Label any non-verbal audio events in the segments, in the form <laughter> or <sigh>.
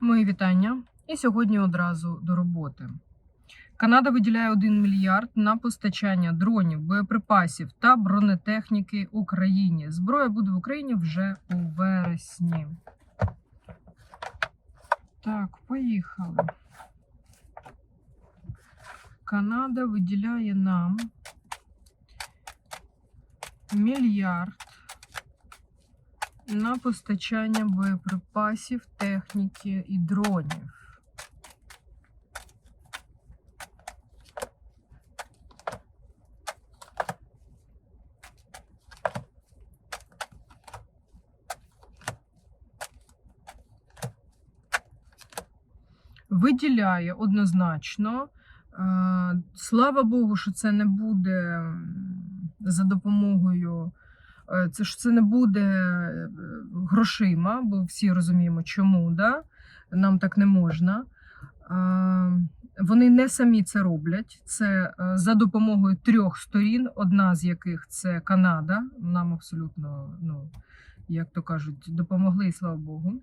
Мої вітання. І сьогодні одразу до роботи. Канада виділяє 1 мільярд на постачання дронів, боєприпасів та бронетехніки Україні. Зброя буде в Україні вже у вересні. Так, поїхали. Канада виділяє нам мільярд на постачання боєприпасів, техніки і дронів. Виділяє однозначно. Е, Слава Богу, що це не буде за допомогою Це ж це не буде е, грошима, бо всі розуміємо, чому да? нам так не можна. Е, Вони не самі це роблять. Це е, за допомогою трьох сторін, одна з яких це Канада. Нам абсолютно, ну, як то кажуть, допомогли, і слава Богу.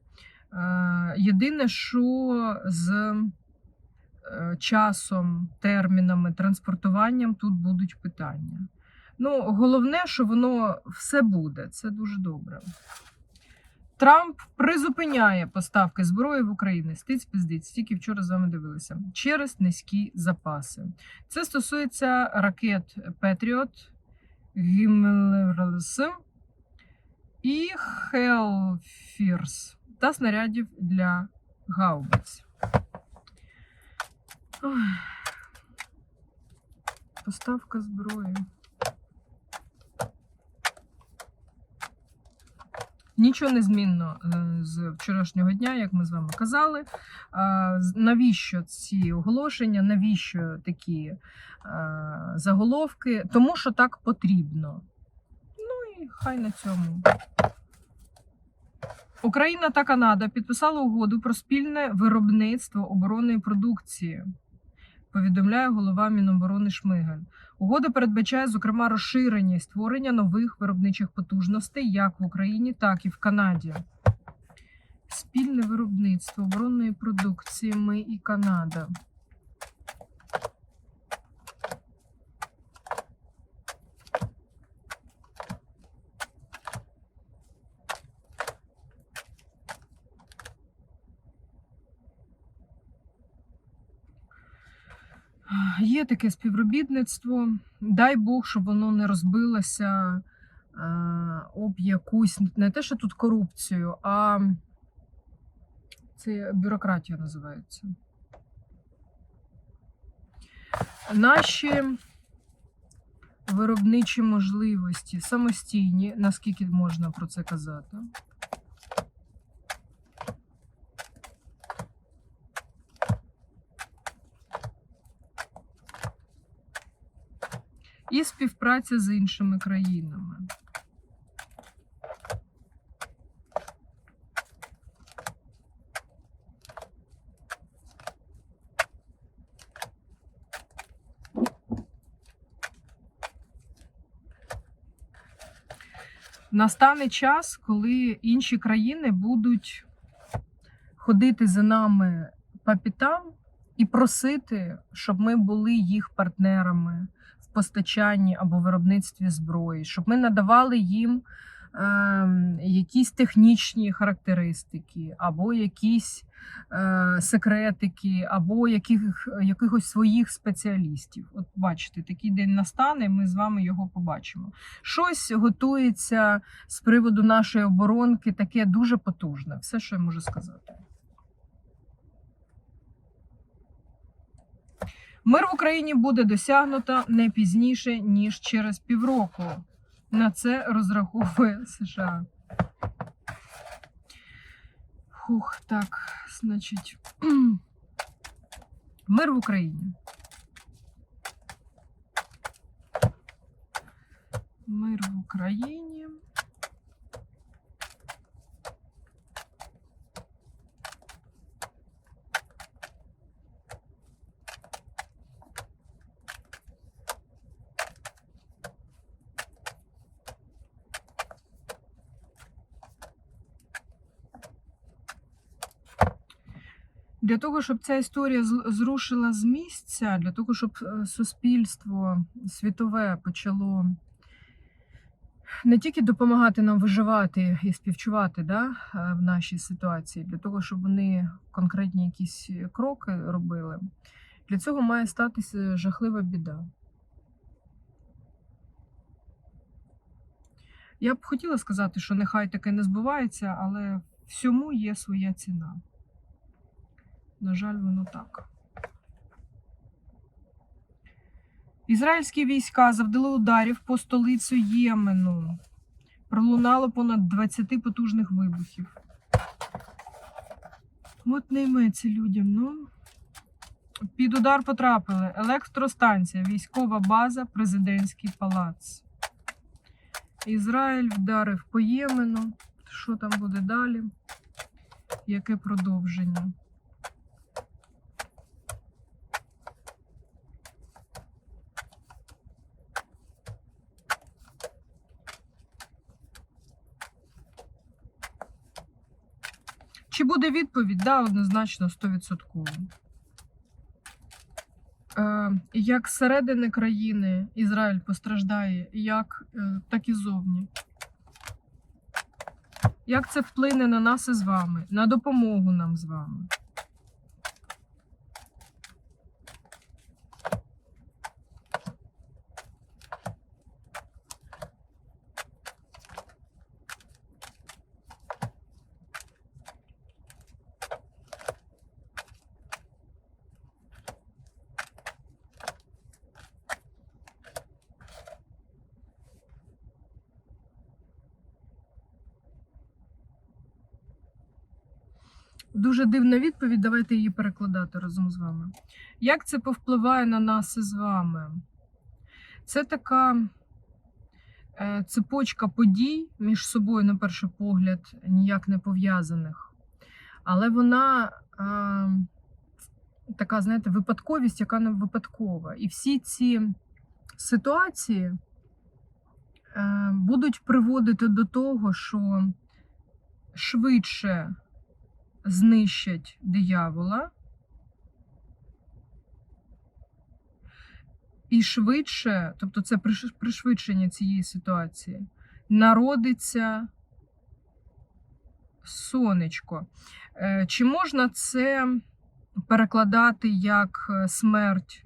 Е, Єдине, що з е, часом, термінами, транспортуванням тут будуть питання. Ну, головне, що воно все буде. Це дуже добре. Трамп призупиняє поставки зброї в Україну. Стиць пиздиць, тільки вчора з вами дивилися. Через низькі запаси. Це стосується ракет Patriot, Гіммелерс і Hellfires та снарядів для гаубиць. Поставка зброї. Нічого не змінно е, з вчорашнього дня, як ми з вами казали. Навіщо ці оголошення? Навіщо такі е, заголовки? Тому що так потрібно. Ну і хай на цьому. Україна та Канада підписали угоду про спільне виробництво оборонної продукції. Повідомляє голова Міноборони Шмигаль. Угода передбачає, зокрема, розширення і створення нових виробничих потужностей як в Україні, так і в Канаді. Спільне виробництво оборонної продукції ми і Канада. Є таке співробітництво. Дай Бог, щоб воно не розбилося е, об якусь не те, що тут корупцію, а це бюрократія називається. Наші виробничі можливості самостійні, наскільки можна про це казати. І співпраця з іншими країнами. Настане час, коли інші країни будуть ходити за нами по пітам і просити, щоб ми були їх партнерами постачанні або виробництві зброї, щоб ми надавали їм е, якісь технічні характеристики, або якісь е, секретики, або яких, якихось своїх спеціалістів. От бачите, такий день настане, ми з вами його побачимо. Щось готується з приводу нашої оборонки, таке дуже потужне. Все, що я можу сказати. Мир в Україні буде досягнуто не пізніше, ніж через півроку. На це розраховує США. Хух, так, значить, <clears throat> мир в Україні. Мир в Україні. Для того, щоб ця історія зрушила з місця, для того, щоб е, суспільство світове почало не тільки допомагати нам виживати і співчувати да, е, в нашій ситуації, для того, щоб вони конкретні якісь кроки робили, для цього має статися жахлива біда. Я б хотіла сказати, що нехай таке не збувається, але всьому є своя ціна. На жаль, воно так. Ізраїльські війська завдали ударів по столицю Ємену. Пролунало понад 20 потужних вибухів. От не людям. Ну. Під удар потрапили електростанція, військова база, президентський палац. Ізраїль вдарив по Ємену. Що там буде далі? Яке продовження? Чи буде відповідь? Да, однозначно 100%. Е, як зсередини країни Ізраїль постраждає, як, е, так і зовні. Як це вплине на нас із вами, на допомогу нам з вами? Дуже дивна відповідь, давайте її перекладати разом з вами. Як це повпливає на нас із вами? Це така е, цепочка подій між собою, на перший погляд, ніяк не пов'язаних. Але вона е, така, знаєте, випадковість, яка не випадкова. І всі ці ситуації е, будуть приводити до того, що швидше знищать диявола і швидше, тобто це приш- пришвидшення цієї ситуації, народиться сонечко. Е, Чи можна це перекладати як е, смерть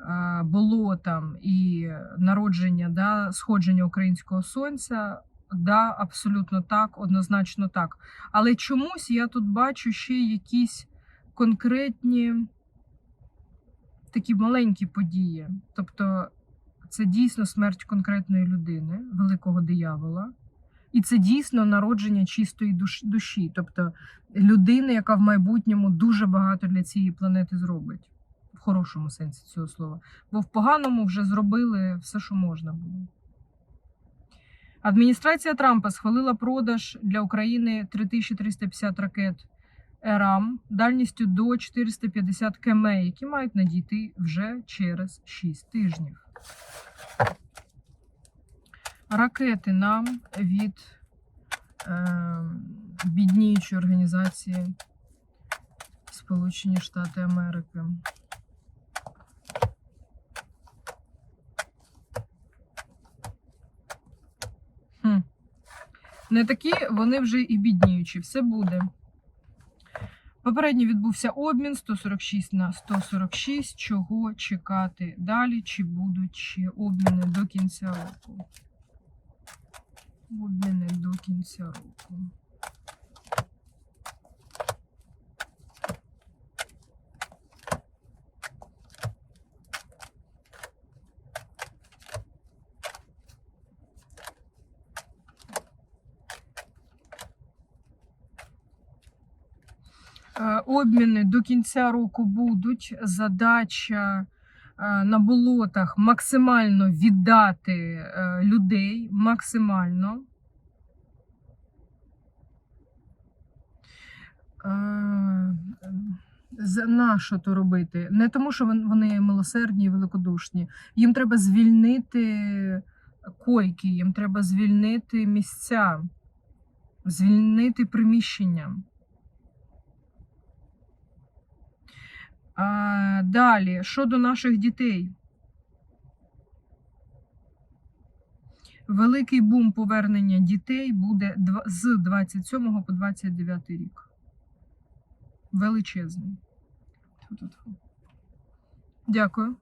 е, болотам і народження, да, сходження українського сонця? Да, абсолютно так, однозначно так. Але чомусь я тут бачу ще якісь конкретні такі маленькі події. Тобто це дійсно смерть конкретної людини, великого диявола. І це дійсно народження чистої душі, тобто людини, яка в майбутньому дуже багато для цієї планети зробить, в хорошому сенсі цього слова. Бо в поганому вже зробили все, що можна було. Адміністрація Трампа схвалила продаж для України 3350 ракет ЕРАМ дальністю до 450 км, які мають надійти вже через 6 тижнів. Ракети нам від е, бідніючої організації Сполучені Штати Америки. Не такі вони вже і бідніючі. Все буде. Попередньо відбувся обмін 146 на 146. Чого чекати далі? Чи будуть ще обміни до кінця року? Обміни до кінця року. Е, Обміни до кінця року будуть. Задача е, на болотах максимально віддати е, людей, максимально. Е, На що то робити? Не тому, що вони милосердні і великодушні. Їм треба звільнити койки, їм треба звільнити місця, звільнити приміщення. Далі, щодо наших дітей. Великий бум повернення дітей буде з 27 по 29 рік. Величезний. Дякую.